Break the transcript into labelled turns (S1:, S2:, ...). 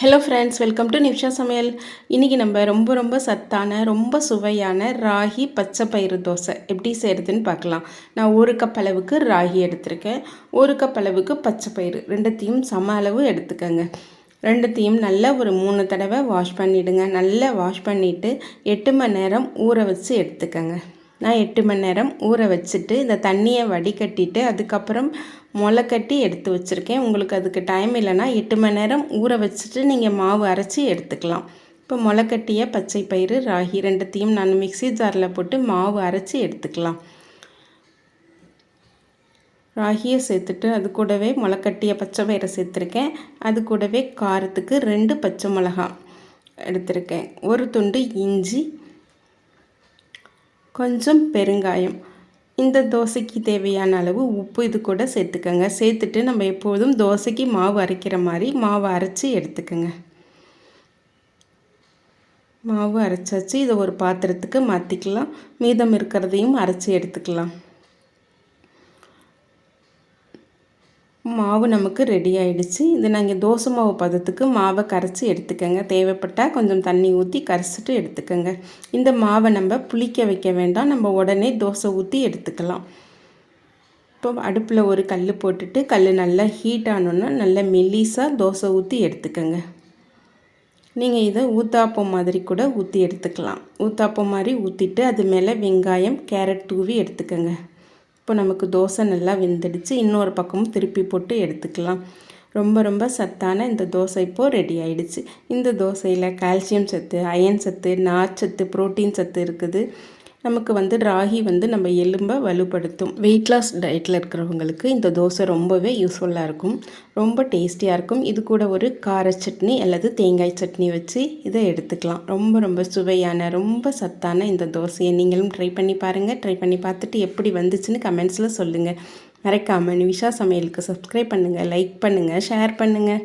S1: Hello friends welcome to Nimisha Samayal இன்றைக்கி நம்ம ரொம்ப ரொம்ப சத்தான ரொம்ப சுவையான ராகி பச்சை பயிறு தோசை எப்படி செய்கிறதுன்னு பார்க்கலாம். நான் ஒரு கப் அளவுக்கு ராகி எடுத்திருக்கேன். ஒரு கப் அளவுக்கு பச்சை பயிறு ரெண்டுத்தையும் சம அளவு எடுத்துக்கோங்க. ரெண்டுத்தையும் நல்லா ஒரு மூணு தடவை வாஷ் பண்ணிவிடுங்க நல்லா வாஷ் பண்ணிவிட்டு எட்டு மணி நேரம் ஊற வச்சு எடுத்துக்கோங்க. நான் எட்டு மணி நேரம் ஊற வச்சுட்டு இந்த தண்ணியை வடிகட்டிட்டு அதுக்கப்புறம் முளை கட்டி எடுத்து வச்சுருக்கேன். உங்களுக்கு அதுக்கு டைம் இல்லைன்னா எட்டு மணி நேரம் ஊற வச்சுட்டு நீங்கள் மாவு அரைச்சி எடுத்துக்கலாம். இப்போ முளைக்கட்டிய பச்சை பயிறு ராகி ரெண்டுத்தையும் நான் மிக்சி ஜாரில் போட்டு மாவு அரைச்சி எடுத்துக்கலாம். ராகியை சேர்த்துட்டு அது கூடவே முளைக்கட்டிய பச்சை பயிரை சேர்த்துருக்கேன். அது கூடவே காரத்துக்கு ரெண்டு பச்சை மிளகா எடுத்திருக்கேன். ஒரு துண்டு இஞ்சி கொஞ்சம் பெருங்காயம். இந்த தோசைக்கு தேவையான அளவு உப்பு இது கூட சேர்த்துக்கோங்க. சேர்த்துட்டு நம்ம எப்போதும் தோசைக்கு மாவு அரைக்கிற மாதிரி மாவு அரைச்சி எடுத்துக்கோங்க. மாவு அரைச்சாச்சு. இதை ஒரு பாத்திரத்துக்கு மாற்றிக்கலாம் மீதம் இருக்கிறதையும் அரைச்சி எடுத்துக்கலாம். மாவு நமக்கு ரெடி ஆகிடுச்சு இது நாங்கள் தோசை மாவு பதத்துக்கு மாவை கரைச்சி எடுத்துக்கோங்க. தேவைப்பட்டால் கொஞ்சம் தண்ணி ஊற்றி கரைச்சிட்டு எடுத்துக்கோங்க. இந்த மாவை நம்ம புளிக்க வைக்க வேண்டாம். நம்ம உடனே தோசை ஊற்றி எடுத்துக்கலாம். இப்போ அடுப்பில் ஒரு கல் போட்டுட்டு கல் நல்லா ஹீட் ஆனோன்னா நல்லா மெல்லிஸாக தோசை ஊற்றி எடுத்துக்கோங்க. நீங்கள் இதை ஊத்தாப்பம் மாதிரி கூட ஊற்றி எடுத்துக்கலாம். ஊத்தாப்பம் மாதிரி ஊற்றிட்டு அது மேலே வெங்காயம் கேரட் தூவி எடுத்துக்கோங்க. இப்போ நமக்கு தோசை நல்லா வெந்துடுச்சு. இன்னொரு பக்கமும் திருப்பி போட்டு எடுத்துக்கலாம். ரொம்ப ரொம்ப சத்தான இந்த தோசை இப்போது ரெடி ஆகிடுச்சு இந்த தோசையில் கால்சியம் சத்து அயன் சத்து நார்ச்சத்து ப்ரோட்டீன் சத்து இருக்குது. நமக்கு வந்து ராகி வந்து நம்ம எலும்பை வலுப்படுத்தும். வெயிட் லாஸ் டயட்டில் இருக்கிறவங்களுக்கு இந்த தோசை ரொம்பவே யூஸ்ஃபுல்லாக இருக்கும். ரொம்ப டேஸ்டியாக இருக்கும். இது கூட ஒரு கார சட்னி அல்லது தேங்காய் சட்னி வச்சு இதை எடுத்துக்கலாம். ரொம்ப ரொம்ப சுவையான ரொம்ப சத்தான இந்த தோசையை நீங்களும் ட்ரை பண்ணி பாருங்கள் ட்ரை பண்ணி பார்த்துட்டு எப்படி வந்துச்சுன்னு கமெண்ட்ஸில் சொல்லுங்கள் மறக்காமல் நிவிஷா சமையலுக்கு சப்ஸ்கிரைப் பண்ணுங்கள் லைக் பண்ணுங்கள் ஷேர் பண்ணுங்கள்